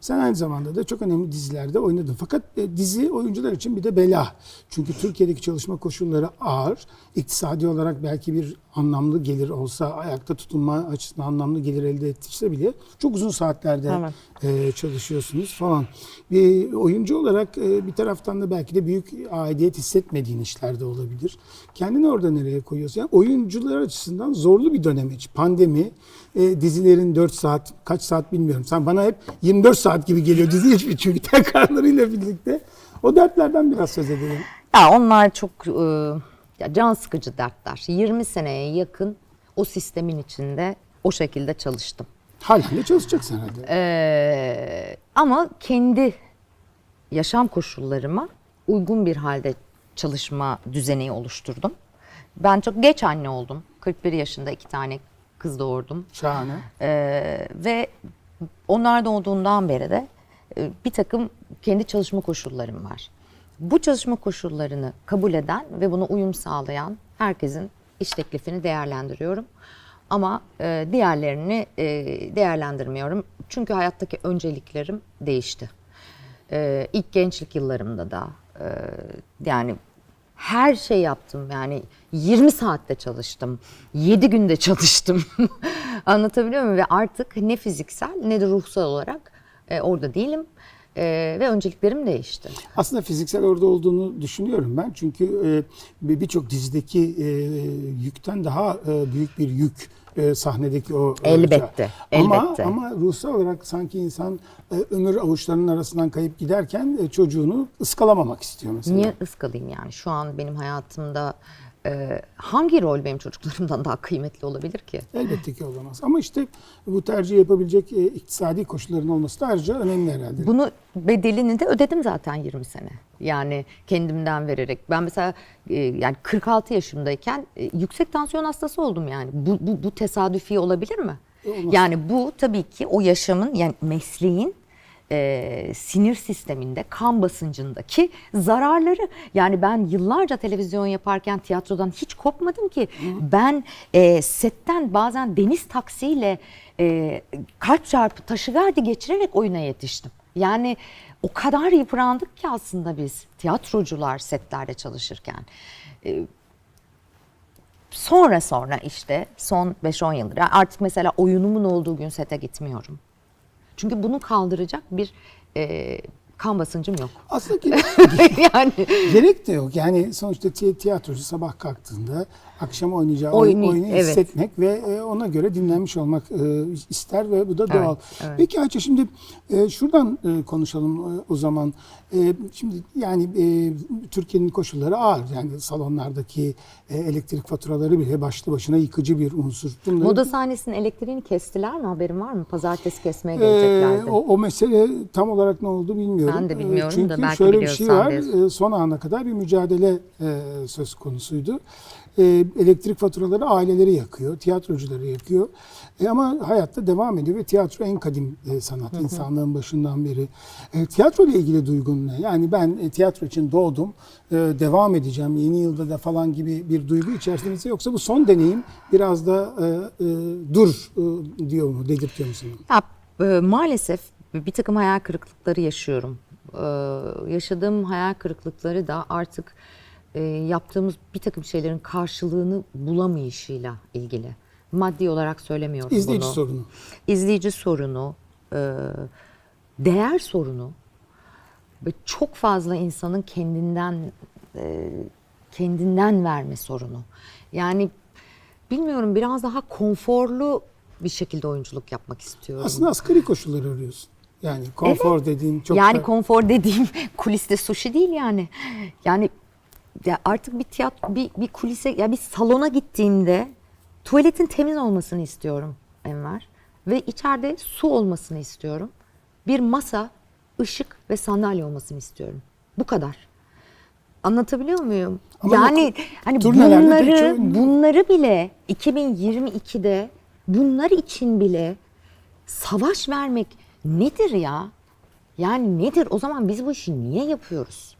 Sen aynı zamanda da çok önemli dizilerde oynadın. Fakat e, dizi oyuncular için bir de bela. Çünkü Türkiye'deki çalışma koşulları ağır. İktisadi olarak belki bir anlamlı gelir olsa, ayakta tutunma açısından anlamlı gelir elde ettirse bile çok uzun saatlerde e, çalışıyorsunuz falan. Bir oyuncu olarak e, bir taraftan da belki de büyük aidiyet hissetmediğin işlerde olabilir. Kendini orada nereye koyuyorsun? Yani oyuncular açısından zorlu bir dönemeç. Pandemi, e, dizilerin 4 saat, kaç saat bilmiyorum. Sen bana hep 24 saat gibi geliyor dizi hiçbir çünkü tekrarlarıyla birlikte. O dertlerden biraz söz edelim. Ya onlar çok e, ya can sıkıcı dertler. 20 seneye yakın o sistemin içinde o şekilde çalıştım. Halen de çalışacaksın herhalde. Ee, ama kendi yaşam koşullarıma uygun bir halde çalışma düzeni oluşturdum. Ben çok geç anne oldum. 41 yaşında iki tane kız doğurdum. Şahane. Ee, ve onlar doğduğundan beri de e, bir takım kendi çalışma koşullarım var. Bu çalışma koşullarını kabul eden ve buna uyum sağlayan herkesin iş teklifini değerlendiriyorum. Ama e, diğerlerini e, değerlendirmiyorum. Çünkü hayattaki önceliklerim değişti. E, ilk gençlik yıllarımda da e, yani her şey yaptım yani 20 saatte çalıştım 7 günde çalıştım anlatabiliyor muyum ve artık ne fiziksel ne de ruhsal olarak e, orada değilim E, ve önceliklerim değişti. Aslında fiziksel orada olduğunu düşünüyorum ben. Çünkü e, bir- birçok dizideki e, yükten daha e, büyük bir yük e, sahnedeki o e, Elbette, Ama, elbette. ama ruhsal olarak sanki insan e, ömür avuçlarının arasından kayıp giderken e, çocuğunu ıskalamamak istiyor mesela. Niye ıskalayayım yani şu an benim hayatımda e, hangi rol benim çocuklarımdan daha kıymetli olabilir ki? Elbette ki olamaz. Ama işte bu tercih yapabilecek e, iktisadi koşulların olması da ayrıca önemli herhalde. Bunu bedelini de ödedim zaten 20 sene. Yani kendimden vererek. Ben mesela e, yani 46 yaşımdayken e, yüksek tansiyon hastası oldum yani. Bu, bu, bu tesadüfi olabilir mi? Olmaz. Yani bu tabii ki o yaşamın yani mesleğin e, sinir sisteminde, kan basıncındaki zararları. Yani ben yıllarca televizyon yaparken tiyatrodan hiç kopmadım ki. Ben e, setten bazen deniz taksiyle e, kalp çarpı taşigardi geçirerek oyuna yetiştim. Yani o kadar yıprandık ki aslında biz tiyatrocular setlerde çalışırken. E, sonra sonra işte son 5-10 yıldır artık mesela oyunumun olduğu gün sete gitmiyorum. Çünkü bunu kaldıracak bir e, kan basıncım yok. Aslında ki yani Gerek de yok. Yani sonuçta ti- tiyatrocu sabah kalktığında akşam oynayacağı Oynay- oyunu evet. hissetmek ve e, ona göre dinlenmiş olmak e, ister ve bu da Evet, doğal. evet. Peki Ayça şimdi e, şuradan konuşalım o zaman. Şimdi yani Türkiye'nin koşulları ağır. Yani salonlardaki elektrik faturaları bile başlı başına yıkıcı bir unsur. Bunları- moda sahnesinin elektriğini kestiler mi haberin var mı? Pazartesi kesmeye Ee, geleceklerdi. o, o mesele tam olarak ne oldu bilmiyorum. Ben de Ee, bilmiyorum Çünkü da belki şöyle bir şey var. diyorsun. e, Son ana kadar bir mücadele e, söz konusuydu. E, elektrik faturaları aileleri yakıyor, tiyatrocuları yakıyor. E, ama hayatta devam ediyor ve tiyatro en kadim e, sanat insanlığın başından beri. Tiyatro ile ilgili duygun ne? Yani ben tiyatro için doğdum, devam edeceğim yeni yılda da falan gibi bir duygu içerisinde misin? yoksa bu son deneyim biraz da dur diyor mu, dedirtiyor mu sana? Ya, maalesef bir takım hayal kırıklıkları yaşıyorum. E, yaşadığım hayal kırıklıkları da artık e, yaptığımız bir takım şeylerin karşılığını bulamayışıyla ilgili. Maddi olarak söylemiyorum İzleyici bunu. sorunu. İzleyici sorunu, e, değer sorunu ve çok fazla insanın kendinden e, kendinden verme sorunu. Yani bilmiyorum biraz daha konforlu bir şekilde oyunculuk yapmak istiyorum. Aslında asgari koşulları arıyorsun. Yani konfor dediğin çok yani da- konfor dediğim kuliste sushi değil yani. Yani ya artık bir tiyatro bir, bir kulise ya bir salona gittiğimde tuvaletin temiz olmasını istiyorum Enver ve içeride su olmasını istiyorum. Bir masa, ışık ve sandalye olmasını istiyorum. Bu kadar. Anlatabiliyor muyum? Ama yani hani bunları bunları bile 2022'de bunlar için bile savaş vermek nedir ya? Yani nedir? O zaman biz bu işi niye yapıyoruz?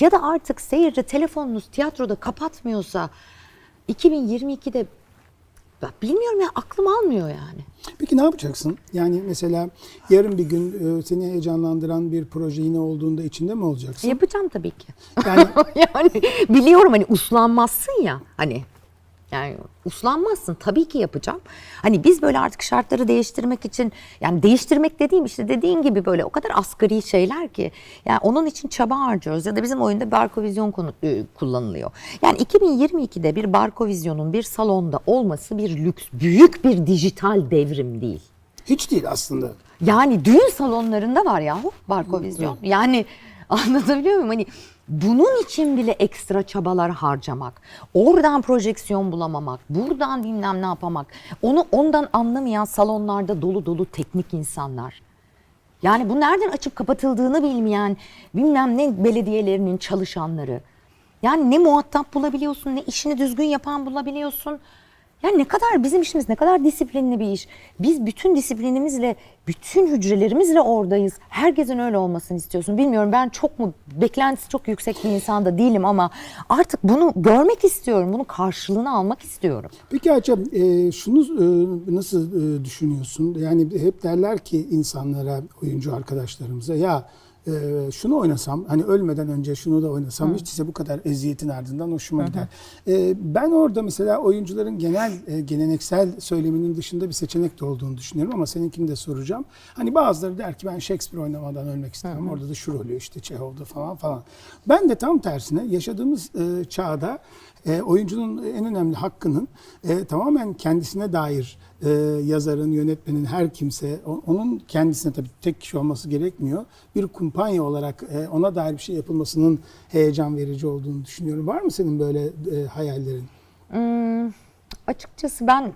Ya da artık seyirci telefonunuz tiyatroda kapatmıyorsa 2022'de Ya bilmiyorum ya aklım almıyor yani. Peki ne yapacaksın? Yani mesela yarın bir gün e, seni heyecanlandıran bir proje yine olduğunda içinde mi olacaksın? Yapacağım tabii ki. Yani yani biliyorum hani uslanmazsın ya hani. Yani uslanmazsın tabii ki yapacağım. Hani biz böyle artık şartları değiştirmek için yani değiştirmek dediğim işte dediğin gibi böyle o kadar asgari şeyler ki yani onun için çaba harcıyoruz ya da bizim oyunda Barkovizyon konu, e, kullanılıyor. Yani 2022'de bir Barkovizyon'un bir salonda olması bir lüks, büyük bir dijital devrim değil. hiç değil aslında. Yani düğün salonlarında var yahu barkovizyon. Yani anlatabiliyor muyum? Hani bunun için bile ekstra çabalar harcamak, oradan projeksiyon bulamamak, buradan bilmem ne yapamak, onu ondan anlamayan salonlarda dolu dolu teknik insanlar. Yani bu nereden açıp kapatıldığını bilmeyen bilmem ne belediyelerinin çalışanları. Yani ne muhatap bulabiliyorsun, ne işini düzgün yapan bulabiliyorsun. Yani ne kadar bizim işimiz ne kadar disiplinli bir iş. Biz bütün disiplinimizle, bütün hücrelerimizle oradayız. Herkesin öyle olmasını istiyorsun. Bilmiyorum ben çok mu, beklentisi çok yüksek bir insan da değilim ama artık bunu görmek istiyorum. Bunun karşılığını almak istiyorum. Peki Ayça e, şunu e, nasıl e, düşünüyorsun? Yani hep derler ki insanlara, oyuncu arkadaşlarımıza ya e, şunu oynasam hani ölmeden önce şunu da oynasam hiç ise bu kadar eziyetin ardından hoşuma gider. E, ben orada mesela oyuncuların genel e, geleneksel söyleminin dışında bir seçenek de olduğunu düşünüyorum ama seninkini de soracağım. Hani bazıları der ki ben Shakespeare oynamadan ölmek istemem. Orada da şu rolü işte Çehov'da falan falan. Ben de tam tersine yaşadığımız e, çağda e, oyuncunun en önemli hakkının e, tamamen kendisine dair e, yazarın, yönetmenin, her kimse onun kendisine tabii tek kişi olması gerekmiyor. Bir kumpanya olarak e, ona dair bir şey yapılmasının heyecan verici olduğunu düşünüyorum. Var mı senin böyle e, hayallerin? Açıkçası ben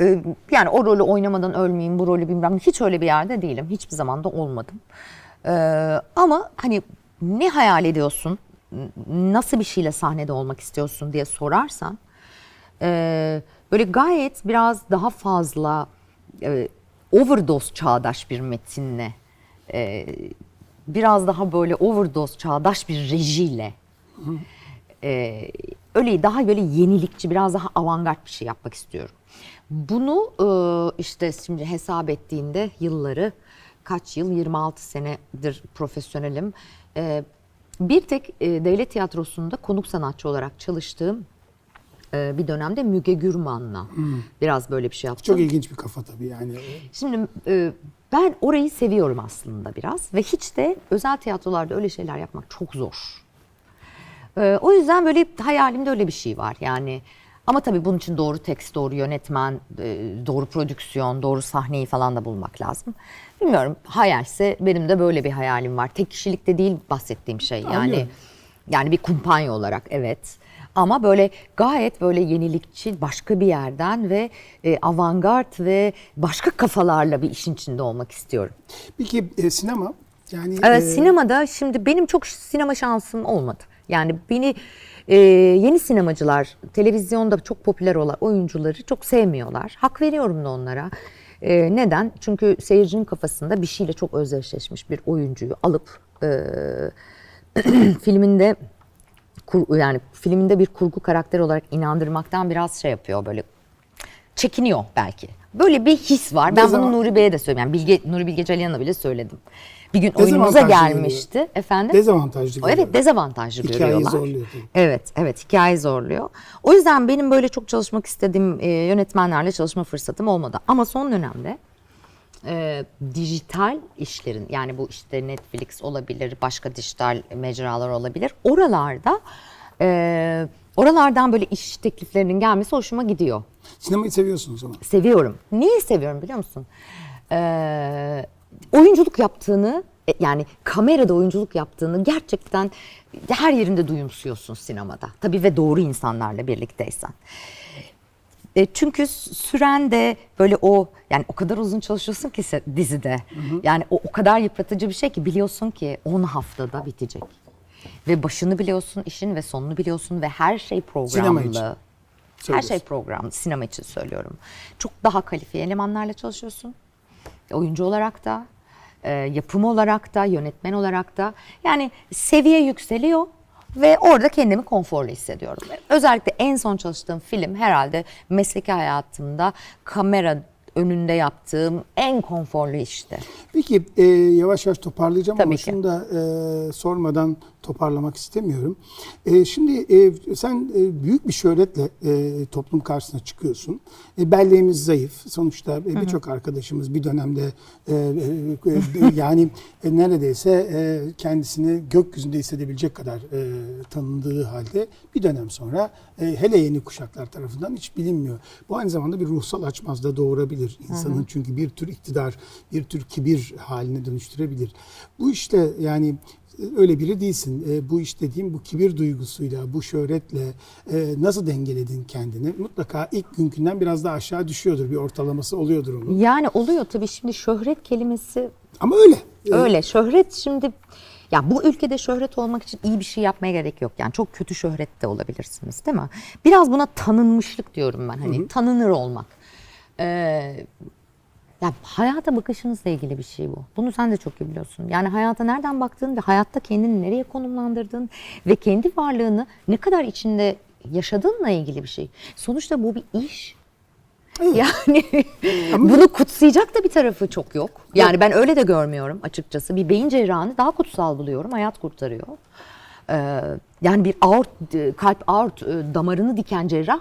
e, yani o rolü oynamadan ölmeyeyim, bu rolü bilmem hiç öyle bir yerde değilim. Hiçbir zaman da olmadım. E, ama hani ne hayal ediyorsun, nasıl bir şeyle sahnede olmak istiyorsun diye sorarsan e, böyle gayet biraz daha fazla e, overdose çağdaş bir metinle e, biraz daha böyle overdose çağdaş bir rejiyle e, öyle daha böyle yenilikçi biraz daha avantgard bir şey yapmak istiyorum. Bunu e, işte şimdi hesap ettiğinde yılları kaç yıl 26 senedir profesyonelim. E, bir tek e, devlet tiyatrosunda konuk sanatçı olarak çalıştığım e, bir dönemde Müge Gürman'la biraz böyle bir şey yaptım. Çok ilginç bir kafa tabii yani. Şimdi e, ben orayı seviyorum aslında biraz ve hiç de özel tiyatrolarda öyle şeyler yapmak çok zor. E, o yüzden böyle hayalimde öyle bir şey var yani. Ama tabii bunun için doğru tekst, doğru yönetmen, doğru prodüksiyon, doğru sahneyi falan da bulmak lazım. Bilmiyorum hayalse benim de böyle bir hayalim var. Tek kişilikte değil bahsettiğim şey yani. Anlıyorum. Yani bir kumpanya olarak evet. Ama böyle gayet böyle yenilikçi başka bir yerden ve e, avantgard ve başka kafalarla bir işin içinde olmak istiyorum. Peki e, sinema yani Evet, e, sinemada şimdi benim çok sinema şansım olmadı. Yani beni e, yeni sinemacılar, televizyonda çok popüler olan oyuncuları çok sevmiyorlar. Hak veriyorum da onlara. E, neden? Çünkü seyircinin kafasında bir şeyle çok özdeşleşmiş bir oyuncuyu alıp e, filminde kur- yani filminde bir kurgu karakter olarak inandırmaktan biraz şey yapıyor böyle çekiniyor belki. Böyle bir his var. Ben Ne zaman- bunu Nuri Bey'e de söyledim. Yani Bilge, Nuri Bilge Ceylan'a bile söyledim. Bir gün oyunumuza gelmişti. Efendim? Dezavantajlı Evet görüyor. dezavantajlı Hikayeyi görüyorlar. zorluyor tabii. Evet, evet hikaye zorluyor. O yüzden benim böyle çok çalışmak istediğim e, yönetmenlerle çalışma fırsatım olmadı. Ama son dönemde e, dijital işlerin yani bu işte Netflix olabilir, başka dijital mecralar olabilir. Oralarda e, oralardan böyle iş tekliflerinin gelmesi hoşuma gidiyor. Sinemayı seviyorsun o zaman. Seviyorum. Niye seviyorum biliyor musun? Ee, oyunculuk yaptığını e, yani kamerada oyunculuk yaptığını gerçekten her yerinde duyumsuyorsun sinemada. Tabii ve doğru insanlarla birlikteysen. E, çünkü süren de böyle o yani o kadar uzun çalışıyorsun ki se- dizide. Yani o o kadar yıpratıcı bir şey ki biliyorsun ki 10 haftada bitecek. Ve başını biliyorsun işin ve sonunu biliyorsun ve her şey Sinema için. programlı. Her Söylüyorsun. şey programlı. Sinema için söylüyorum. Çok daha kalifiye elemanlarla çalışıyorsun. Oyuncu olarak da, e, yapım olarak da, yönetmen olarak da. Yani seviye yükseliyor. Ve orada kendimi konforlu hissediyorum. Özellikle en son çalıştığım film herhalde mesleki hayatımda kamera önünde yaptığım en konforlu işti. Peki e, yavaş yavaş toparlayacağım Tabii ama ki. şunu da e, sormadan toparlamak istemiyorum. E, şimdi e, sen e, büyük bir şöhretle e, toplum karşısına çıkıyorsun. E, belleğimiz zayıf. Sonuçta e, birçok arkadaşımız bir dönemde e, e, e, yani e, neredeyse e, kendisini gökyüzünde hissedebilecek kadar e, tanındığı halde bir dönem sonra e, hele yeni kuşaklar tarafından hiç bilinmiyor. Bu aynı zamanda bir ruhsal açmaz da doğurabilir insanın çünkü bir tür iktidar, bir tür kibir haline dönüştürebilir. Bu işte yani öyle biri değilsin. E, bu iş dediğim bu kibir duygusuyla, bu şöhretle e, nasıl dengeledin kendini? Mutlaka ilk günkünden biraz daha aşağı düşüyordur. Bir ortalaması oluyordur onun. Yani oluyor tabii şimdi şöhret kelimesi Ama öyle. E, Öyle şöhret şimdi ya bu ülkede şöhret olmak için iyi bir şey yapmaya gerek yok. Yani çok kötü şöhret de olabilirsiniz değil mi? Biraz buna tanınmışlık diyorum ben. Hani tanınır olmak. Ee, ya hayata bakışınızla ilgili bir şey bu. Bunu sen de çok iyi biliyorsun. Yani hayata nereden baktığın ve hayatta kendini nereye konumlandırdığın ve kendi varlığını ne kadar içinde yaşadığınla ilgili bir şey. Sonuçta bu bir iş. Yani bunu kutsayacak da bir tarafı çok yok. Yani ben öyle de görmüyorum açıkçası. Bir beyin cerrahını daha kutsal buluyorum. Hayat kurtarıyor. Ee, yani bir aort, kalp aort e, damarını diken cerrah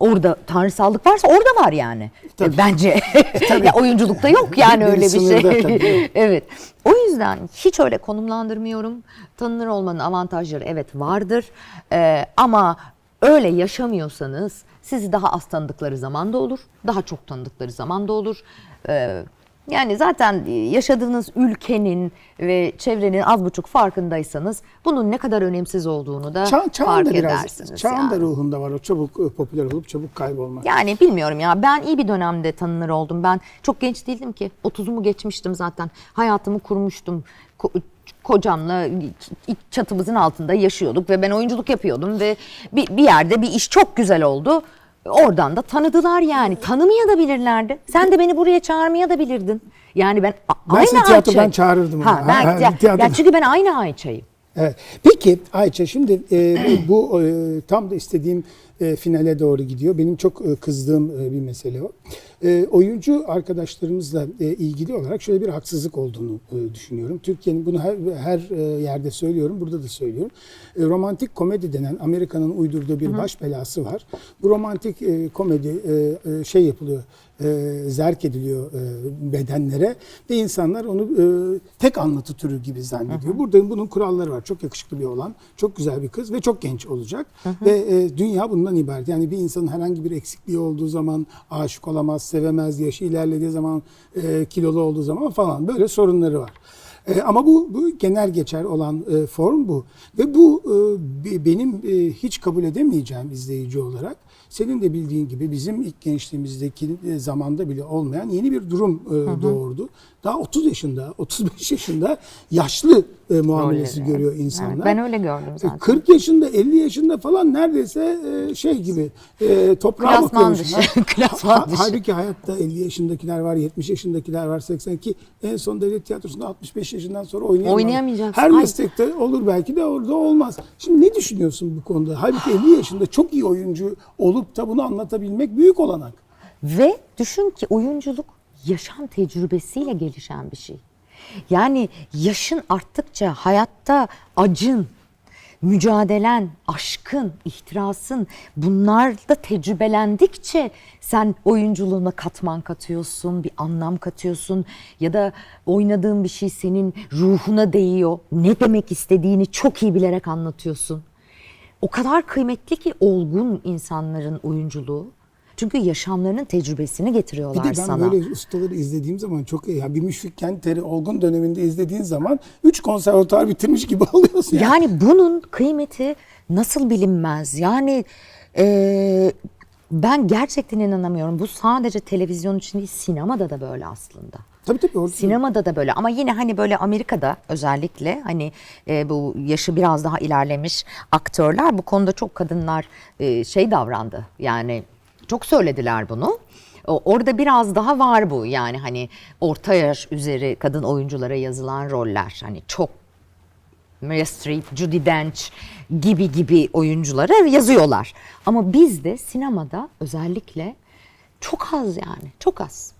orada tanrısallık varsa orada var yani. E, Bence ya oyunculukta yok yani öyle bir şey. tabii. evet. O yüzden hiç öyle konumlandırmıyorum. Tanınır olmanın avantajları evet vardır. Ee, ama öyle yaşamıyorsanız sizi daha az tanıdıkları zaman da olur. Daha çok tanıdıkları zaman da olur. Ee, yani zaten yaşadığınız ülkenin ve çevrenin az buçuk farkındaysanız bunun ne kadar önemsiz olduğunu da çağ, fark da biraz, edersiniz. çağın yani. da ruhunda var o çabuk e, popüler olup çabuk kaybolmak. Yani bilmiyorum ya ben iyi bir dönemde tanınır oldum. Ben çok genç değildim ki. 30'umu geçmiştim zaten. Hayatımı kurmuştum. Ko- kocamla çatımızın altında yaşıyorduk ve ben oyunculuk yapıyordum ve bir, bir yerde bir iş çok güzel oldu. Oradan da tanıdılar yani. Tanımaya da bilirlerdi. Sen de beni buraya çağırmaya da bilirdin. Yani ben, aynı tiyatrodan Ayça. çağırırdım Ha, ben, Ha, ya- tiyatrodan. ya çünkü ben aynı Ayça'yım. Evet. Peki Ayça şimdi e, bu e, tam da istediğim e, finale doğru gidiyor. Benim çok e, kızdığım e, bir mesele o. E, oyuncu arkadaşlarımızla e, ilgili olarak şöyle bir haksızlık olduğunu e, düşünüyorum. Türkiye'nin bunu her, her e, yerde söylüyorum, burada da söylüyorum. E, romantik komedi denen Amerika'nın uydurduğu bir baş belası var. Bu romantik e, komedi e, şey yapılıyor, e, zerk ediliyor e, bedenlere ve insanlar onu e, tek anlatı türü gibi zannediyor. Burada bunun kuralları var. Çok yakışıklı bir olan, çok güzel bir kız ve çok genç olacak. Ve e, dünya bundan ibaret. Yani bir insanın herhangi bir eksikliği olduğu zaman aşık olamaz, sevemez, yaşı ilerlediği zaman e, kilolu olduğu zaman falan böyle sorunları var. E, ama bu, bu genel geçer olan e, form bu. Ve bu e, be- benim e, hiç kabul edemeyeceğim izleyici olarak senin de bildiğin gibi bizim ilk gençliğimizdeki e, zamanda bile olmayan yeni bir durum e, doğurdu. Daha 30 yaşında, 35 yaşında yaşlı e, muamelesi Rolleri. görüyor Evet, insanlar. ben öyle gördüm E, zaten. 40 yaşında, 50 yaşında falan neredeyse e, şey gibi e, toprağa Klasman bakıyormuşsun. dışı, klasman ha- dışı. Halbuki hayatta 50 yaşındakiler var, 70 yaşındakiler var, 82. En son devlet tiyatrosunda 65 yaşından sonra oynayamaz. Oynayamayacaksın. Her Ay. meslekte olur belki de orada olmaz. Şimdi ne düşünüyorsun bu konuda? Halbuki 50 yaşında çok iyi oyuncu olup da bunu anlatabilmek büyük olanak. Ve düşün ki oyunculuk yaşam tecrübesiyle gelişen bir şey. Yani yaşın arttıkça hayatta acın, mücadelen, aşkın, ihtirasın bunlarla tecrübelendikçe sen oyunculuğuna katman katıyorsun, bir anlam katıyorsun ya da oynadığın bir şey senin ruhuna değiyor. Ne demek istediğini çok iyi bilerek anlatıyorsun. O kadar kıymetli ki olgun insanların oyunculuğu. Çünkü yaşamlarının tecrübesini Bir getiriyorlar de ben sana. böyle ustaları izlediğim zaman çok iyi. Ya bir Müşfik Kenteri olgun döneminde izlediğin zaman 3 konservatuar bitirmiş gibi oluyorsun. Yani. Yani bunun kıymeti nasıl bilinmez? Yani e, ben gerçekten inanamıyorum. Bu sadece televizyon için değil, sinemada da böyle aslında. Tabii tabii. Orada Sinemada da böyle ama yine hani böyle Amerika'da özellikle hani e, bu yaşı biraz daha ilerlemiş aktörler bu konuda çok kadınlar e, şey davrandı. Yani çok söylediler bunu. Orada biraz daha var bu yani hani orta yaş üzeri kadın oyunculara yazılan roller hani çok Meryl Streep, Judy Dench gibi gibi oyunculara yazıyorlar. Ama bizde sinemada özellikle çok az yani çok az.